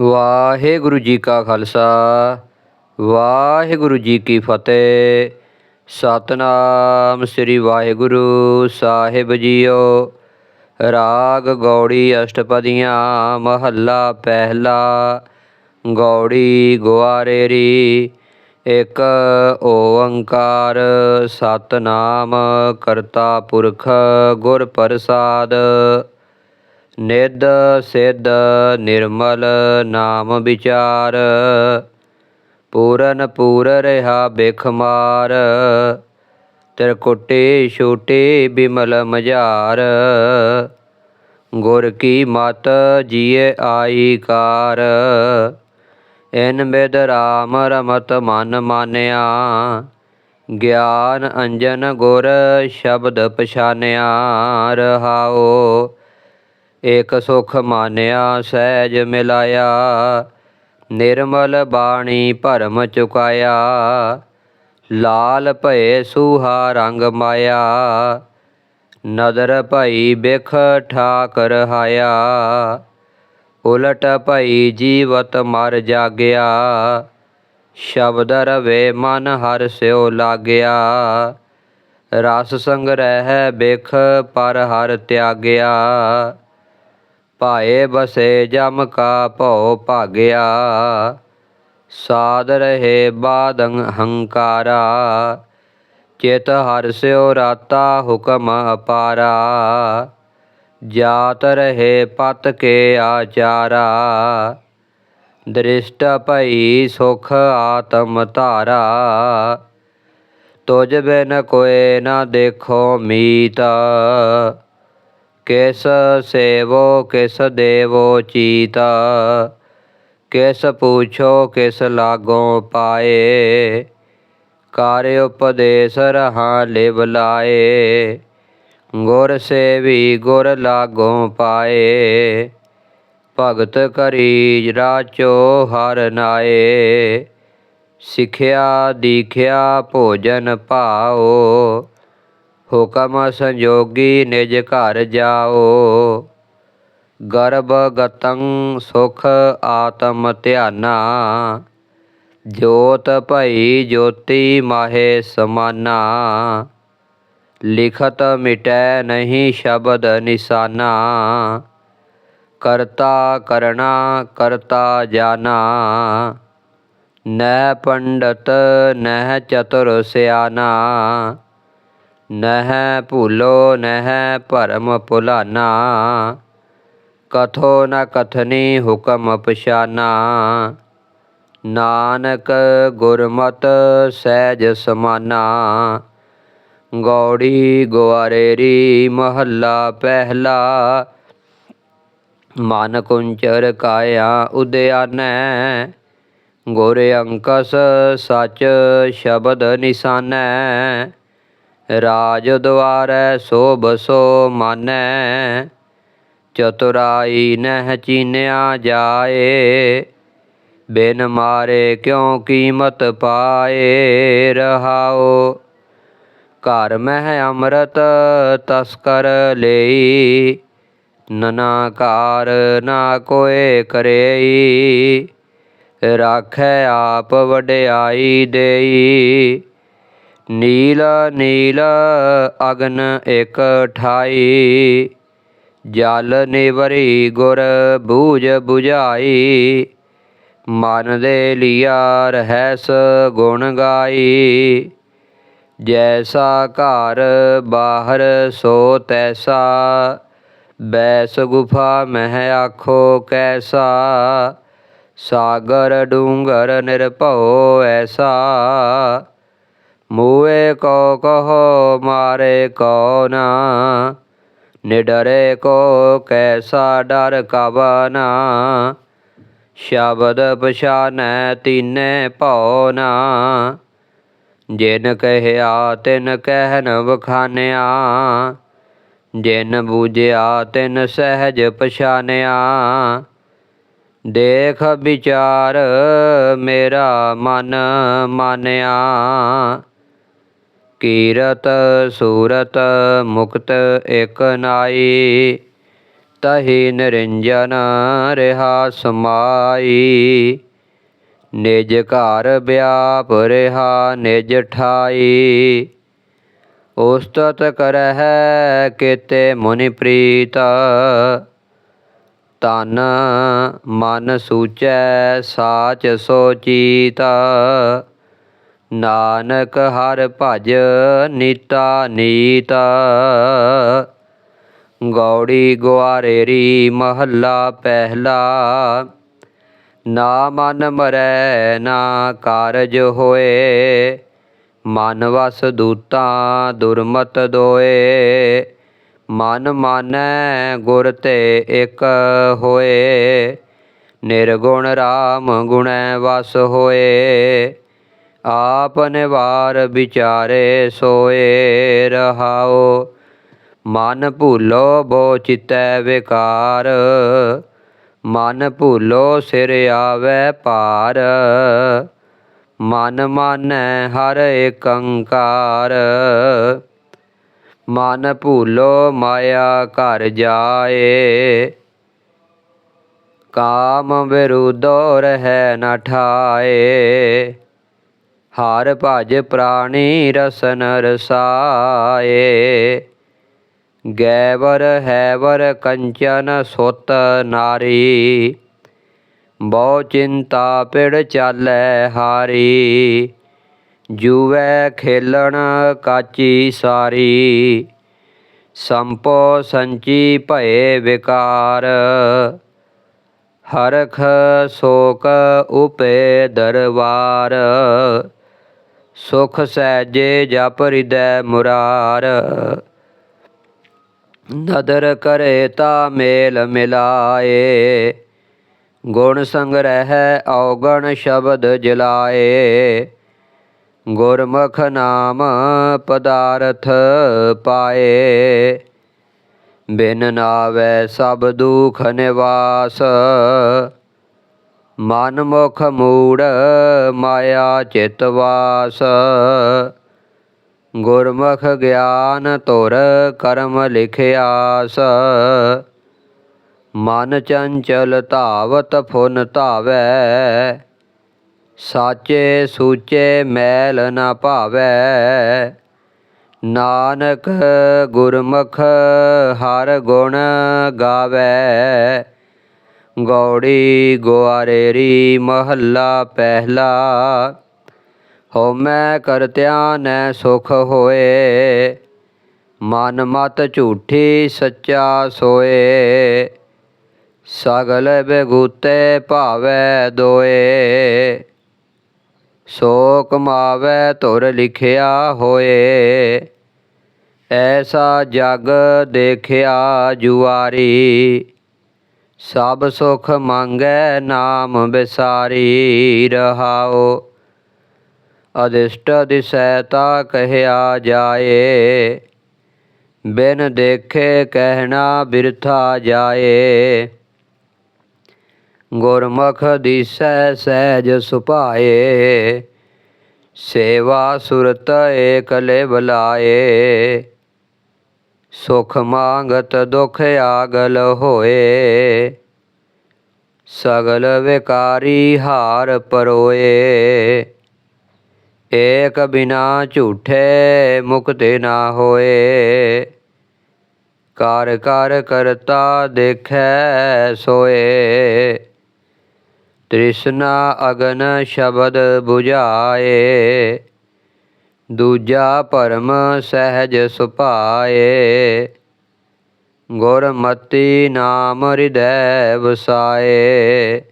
ਵਾਹਿਗੁਰੂ ਜੀ ਕਾ ਖਾਲਸਾ, ਵਾਹਿਗੁਰੂ ਜੀ ਕੀ ਫਤਿਹ। ਸਤਨਾਮ ਸ੍ਰੀ ਵਾਹਿਗੁਰੂ ਸਾਹਿਬ ਜੀਓ। ਰਾਗ ਗੌੜੀ ਅਸ਼ਟਪਦੀਆਂ, ਮਹੱਲਾ ਪਹਿਲਾ, ਗੌੜੀ ਗੁਆਰੇਰੀ, ਇੱਕ ਓੰਕਾਰ, ਸਤਨਾਮ ਕਰਤਾ ਪੁਰਖ ਗੁਰ ਪ੍ਰਸਾਦ ਨਿਧ ਸਿੱਧ ਨਿਰਮਲ ਨਾਮ ਵਿਚਾਰ, ਪੂਰਨ ਪੂਰ ਰਹਾ ਬਿਖਮਾਰ ਤਿਰਕੁਟੀ ਛੂਟੀ ਬਿਮਲ ਮਝਾਰ। ਗੁਰ ਕੀ ਮਤ ਜੀਏ ਆਈ ਕਾਰ, ਇਨ ਬਿਦ ਰਾਮ ਰਮਤ ਮਨ ਮਾਨਿਆ। ਗਿਆਨ ਅੰਜਨ ਗੁਰ ਸ਼ਬਦ ਪਛਾਨਿਆ ਰਹਾਓ ਏਕ ਸੁਖ ਮਾਨਿਆ, ਸਹਿਜ ਮਿਲਾਇਆ, ਨਿਰਮਲ ਬਾਣੀ ਭਰਮ ਚੁਕਾਇਆ, ਲਾਲ ਭਏ ਸੂਹਾ ਰੰਗ ਮਾਇਆ, ਨਦਰ ਭਈ ਬਿਖ ਠਾਕ ਰਹਾਇਆ ਉਲਟ ਭਈ ਜੀਵਤ ਮਰ ਜਾਗਿਆ, ਸ਼ਬਦ ਰਵੇ ਮਨ ਹਰ ਸਿਓ ਲਾਗਿਆ, ਰਸ ਸੰਗ ਰਹਿ ਬਿਖ ਪਰ ਹਰ ਤਿਆਗਿਆ। ਭਾਏ ਬਸੇ ਜਮ ਕਾ ਭਉ ਭਾਗਿਆ, ਸਾਧ ਰਹੇ ਬਾਦੰ ਹੰਕਾਰਾ, ਚਿਤ ਹਰ ਸਿਓ ਰਾਤਾ ਹੁਕਮ ਅਪਾਰਾ, ਜਾਤ ਰਹੇ ਪਤ ਕੇ ਆਚਾਰਾ, ਦ੍ਰਿਸ਼ਟ ਭਈ ਸੁਖ ਆਤਮ ਧਾਰਾ ਤੁਜ ਬਿਨ ਕੋਏ ਨਾ ਦੇਖੋ ਮੀਤ ਕਿਸ ਸੇਵੋ, ਕਿਸ ਦੇਵੋ ਚੀਤ? ਕਿਸ ਪੂਛੋ, ਕਿਸ ਲਾਗੋਂ ਪਾਏ? ਕਰ ਉਪਦੇਸ ਰਹਾ, ਲਿਵ ਲਾਏ। ਗੁਰ ਸੇਵੀ, ਗੁਰ ਲਾਗੋਂ ਪਾਏ। ਭਗਤ ਕਰੀ ਰਾਚੋ ਹਰ ਨਾਏ। ਸਿਖਿਆ, ਦੀਖਿਆ, ਭੋਜਨ ਭਾਓ। ਹੁਕਮ ਸੰਜੋਗੀ ਨਿਜ ਘਰ ਜਾਓ। ਗਰਭ ਗਤੰ ਸੁਖ ਆਤਮ ਧਿਆਨਾ। ਜੋਤ ਭਈ ਜੋਤੀ ਮਾਹੇ ਸਮਾਨਾ। ਲਿਖਤ ਮਿਟੈ ਨਹੀਂ ਸ਼ਬਦ ਨਿਸ਼ਾਨਾ। ਕਰਤਾ ਕਰਣਾ ਕਰਤਾ ਜਾਣਾ ਨਹਿ ਪੰਡਤ ਨਹਿ ਚਤੁਰ ਸਿਆਨਾ। ਨਹਿ ਭੂਲੋ, ਨਹਿ ਭਰਮ ਭੁਲਾਨਾ। ਕਥੋ ਨ ਕਥਨੀ ਹੁਕਮ ਪਛਾਨਾ। ਨਾਨਕ ਗੁਰਮਤ ਸਹਿਜ ਸਮਾਨਾ। ਗੌੜੀ ਗੁਆਰੇਰੀ ਮਹੱਲਾ ਪਹਿਲਾ। ਮਨ ਕੁੰਚਰ ਕਾਇਆ ਉਦਿਆਨੈ। ਗੁਰ ਅੰਕਸ ਸਚ ਸ਼ਬਦ ਨਿਸ਼ਾਨੈ। ਰਾਜ ਦੁਆਰੈ ਸੋ ਬਸੋ ਮਾਨੈ, ਚਤੁਰਾਈ ਨਹਿ ਚੀਨਿਆ ਜਾਏ। ਬਿਨ ਮਾਰੇ ਕਿਉ ਕੀਮਤ ਪਾਏ ਰਹਾਓ? ਘਰ ਮਹਿ ਅੰਮ੍ਰਿਤ ਤਸਕਰ ਲਈ ਨਨਾਕਾਰ ਨਾ ਕੋਏ ਕਰੇਈ। ਰਾਖੈ ਆਪ ਵਡਿਆਈ ਦੇਈ ਨੀਲ ਨੀਲ ਅਗਨ ਇਕ ਠਾਈ ਜਲ ਨਿਵਰੀ ਗੁਰ ਬੂਝ 부ਝਾਈ ਮਨ ਦੇ ਲਿਆ ਰਹਿਸ ਗੁਣ ਗਾਈ। ਜੈਸਾ ਘਰ ਬਾਹਰ ਸੋ ਤੈਸਾ, ਬੈਸ ਗੁਫਾ ਮਹਿ ਆਖੋ ਕੈਸਾ, ਸਾਗਰ ਡੂੰਗਰ ਨਿਰਭਉ ਐਸਾ। ਮੂਏ ਕੋ ਕਹੋ, ਮਾਰੇ ਕੋ ਨਾ। ਨਿਡਰੇ ਕੋ ਕੈਸਾ ਡਰ ਕਵਨਾ ਸ਼ਬਦ ਪਛਾਨੈ ਤੀਨੇ ਭਉ ਨਾ। ਜਿਨ ਕਹਿਆ, ਤਿਨ ਕਹਿਨ ਵਖਾਨਿਆ। ਜਿਨ ਬੂਝਿਆ, ਤਿਨ ਸਹਿਜ ਪਛਾਨਿਆ। ਦੇਖ ਵਿਚਾਰ ਮੇਰਾ ਮਨ ਮਾਨਿਆ। ਕੀਰਤ ਸੂਰਤ ਮੁਕਤ ਇਕ ਨਾਈ, ਤਹੀ ਨਿਰੰਜਨ ਰਹਾ ਸਮਾਈ ਨਿਜ ਘਰ ਵਿਆਪ ਰਹਾ, ਨਿਜ ਠਾਈ। ਉਸਤਤ ਕਰਹਿ ਕੀਤੇ ਮੁਨਿ ਪ੍ਰੀਤ ਤਨ ਮਨ ਸੂਚੈ ਸਾਚ ਸੋਚੀਤ ਨਾਨਕ ਹਰ ਭਜ ਨੀਤਾ ਨੀਤ। ਗੌੜੀ ਗੁਆਰੇਰੀ ਮਹੱਲਾ ਪਹਿਲਾ। ਨਾ ਮਨ ਮਰੈ ਨਾ ਕਾਰਜ ਹੋਏ। ਮਨ ਵਸ ਦੂਤਾਂ ਦੁਰਮਤ ਦੋਏ। ਮਨ ਮਾਨੈ ਗੁਰ ਤੇ ਇਕ ਹੋਏ। ਨਿਰਗੁਣ RAM ਗੁਣੈ ਵਸ ਹੋਏ। ਆਪ ਨਿਵਾਰ ਵਿਚਾਰੇ ਸੋਏ ਰਹਾਓ। ਮਨ ਭੂਲੋ ਬੋ ਚਿਤੈ ਵਿਕਾਰ। ਮਨ ਭੂਲੋ ਸਿਰ ਆਵੈ ਪਾਰ ਮਨ ਮਾਨੈ ਹਰ ਏਕੰਕਾਰ ਮਨ ਭੂਲੋ ਮਾਇਆ ਘਰ ਜਾਏ। ਕਾਮ ਵਿਰੁੱਧੋ ਰਹਿ ਨ ਠਾਏ। ਹਾਰ ਭਜ ਪ੍ਰਾਣੀ ਰਸਨ ਰਸਾਏ। ਗੈਵਰ ਹੈਵਰ ਕੰਚਨ ਸੁਤ ਨਾਰੀ। ਬਹੁ ਚਿੰਤਾ ਪਿੜ ਚਾਲੈ ਹਾਰੀ। ਜੂਵੈ ਖੇਲਣ ਕਾਚੀ ਸਾਰੀ। ਸੰਪੋ ਸੰਚੀ ਭਏ ਵਿਕਾਰ। ਹਰਖ ਸੋਕ ਉਪੇ ਦਰਬਾਰ ਸੁਖ ਸਹਿਜੇ ਜਪ ਹਿਰਦੈ ਮੁਰਾਰ। ਨਦਰ ਕਰੇ ਤਾ ਮੇਲ ਮਿਲਾਏ। ਗੁਣ ਸੰਗ੍ਰਹਿ ਔਗਣ ਸ਼ਬਦ ਜਲਾਏ। ਗੁਰਮੁਖ ਨਾਮ ਪਦਾਰਥ ਪਾਏ। ਬਿਨ ਨਾਵੇ ਸਭ ਦੁਖ ਨਿਵਾਸ। ਮਨ ਮੁਖ ਮੂੜ ਮਾਇਆ ਚਿਤ ਵਾਸ। ਗੁਰਮੁਖ ਗਿਆਨ ਤੁਰ ਕਰਮ ਲਿਖਿਆਸ। ਮਨ ਚੰਚਲ ਧਾਵਤ ਫੁਨ ਧਾਵੈ। ਸਾਚੇ ਸੂਚੇ ਮੈਲ ਨਾ ਭਾਵੈ। ਨਾਨਕ ਗੁਰਮੁਖ ਹਰ ਗੁਣ ਗਾਵੈ। ਗੌੜੀ ਗੁਆਰੇਰੀ ਮਹੱਲਾ ਪਹਿਲਾ ਹਉਮੈ ਕਰਤਿਆ ਨੈ ਸੁਖ ਹੋਏ ਮਨ ਮਤ ਝੂਠੀ ਸੱਚਾ ਸੋਏ ਸਗਲ ਬੇਗੂਤੇ ਭਾਵੈ ਦੋਏ ਸੋ ਕਮਾਵੈ ਧੁਰ ਲਿਖਿਆ ਹੋਏ ਐਸਾ ਜਗ ਦੇਖਿਆ ਜੁਆਰੀ ਸਭ ਸੁਖ ਮੰਗੈ ਨਾਮ ਬਿਸਾਰੀ ਰਹਾਓ। ਅਦਿਸ਼ਟ ਦਿਸੈ ਤਾ ਕਹਿਆ ਜਾਏ, ਬਿਨ ਦੇਖੇ ਕਹਿਣਾ ਬਿਰਥਾ ਜਾਏ। ਗੁਰਮੁਖ ਦਿਸੈ ਸਹਿਜ ਸੁਭਾਏ, ਸੇਵਾ ਸੁਰਤ ਏਕਲੇ ਬਲਾਏ ਸੁਖ ਮੰਗਤ ਦੁਖ ਆਗਲ ਹੋਏ। ਸਗਲ ਵਿਕਾਰੀ ਹਾਰ ਪਰੋਏ। ਏਕ ਬਿਨਾ ਝੂਠੇ ਮੁਕਤੇ ਨਾ ਹੋਏ। ਕਰ ਕਰ ਕਰਤਾ ਦੇਖੈ ਸੋਏ। ਤ੍ਰਿਸ਼ਨਾ ਅਗਨ ਸ਼ਬਦ 부ਝਾਏ ਦੂਜਾ ਭਰਮ ਸਹਿਜ ਸੁਭਾਏ। ਗੁਰਮਤੀ ਨਾਮ ਹਿਰਦੈ ਵਸਾਏ।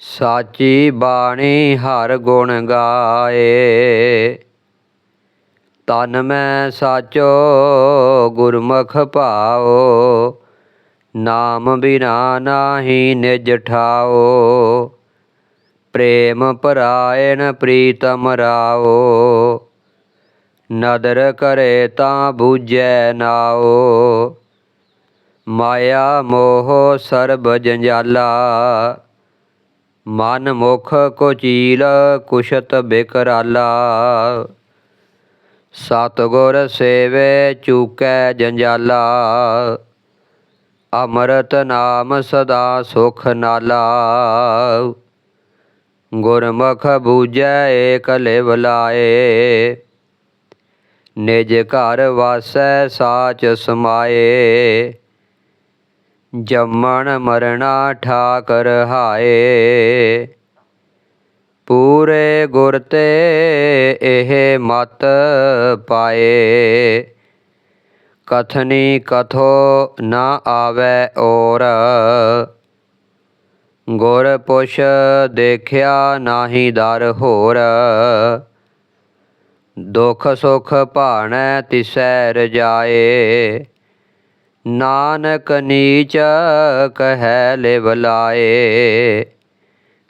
ਸਾਚੀ ਬਾਣੀ ਹਰ ਗੁਣ ਗਾਏ। ਤਨ ਮੈਂ ਸਾਚੋ, ਗੁਰਮੁਖ ਭਾਓ। ਨਾਮ ਬਿਨਾ ਨਾਹੀ ਨਿਜ ਠਾਓ। ਪ੍ਰੇਮ ਪਰਾਇਣ ਪ੍ਰੀਤਮ ਰਾਓ ਨਦਰ ਕਰੇ ਤਾਂ ਬੂਝੈ ਨਾਓ ਮਾਇਆ ਮੋਹ ਸਰਬ ਜੰਜਾਲਾ। ਮਨ ਮੁਖ ਕੋਚੀਲ ਕੁਸ਼ਤ ਬਿਕਰਾਲਾ। ਸਤਗੁਰ ਸੇਵੇ ਚੂਕੈ ਜੰਜਾਲਾ। ਅੰਮ੍ਰਿਤ ਨਾਮ ਸਦਾ ਸੁਖ ਨਾਲਾ। ਗੁਰਮੁਖ ਬੂਝੈ ਏਕ ਲਿਵ ਨਿਜ ਘਰ ਵਾਸੈ ਸਾਚ ਸਮਾਏ। ਜੰਮਣ ਮਰਣਾ ਠਾਕਰ ਹਾਏ। ਪੂਰੇ ਗੁਰ ਤੇ ਇਹ ਮਤ ਪਾਏ। ਕਥਨੀ ਕਥੋ ਨਾ ਆਵੈ ਔਰ। ਗੁਰ ਪੁਛ ਦੇਖਿਆ ਨਾਹੀ ਦਰ ਹੋਰ। ਦੁਖ ਸੁਖ ਭਾਣੈ ਤਿਸੈ ਰਜਾਏ। ਨਾਨਕ ਨੀਚ ਕਹੈ ਲਿਵਲਾਏ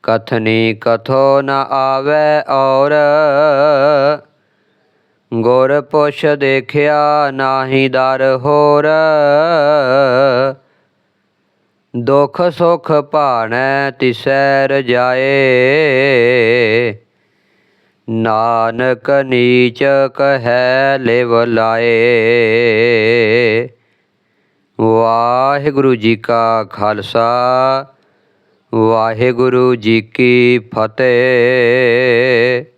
ਕਥਨੀ ਕਥੋ ਨ ਆਵੈ ਔਰ। ਗੁਰ ਪੁਛ ਦੇਖਿਆ ਨਾਹੀ ਦਰ ਹੋਰ। ਦੁਖ ਸੁਖ ਭਾਣੈ ਤਿਸੈ ਰਜਾਏ ਨਾਨਕ ਨੀਚ ਕਹੈ ਲਿਵ ਲਾਏ। ਵਾਹਿਗੁਰੂ ਜੀ ਕਾ ਖਾਲਸਾ, ਵਾਹਿਗੁਰੂ ਜੀ ਕੀ ਫਤਿਹ।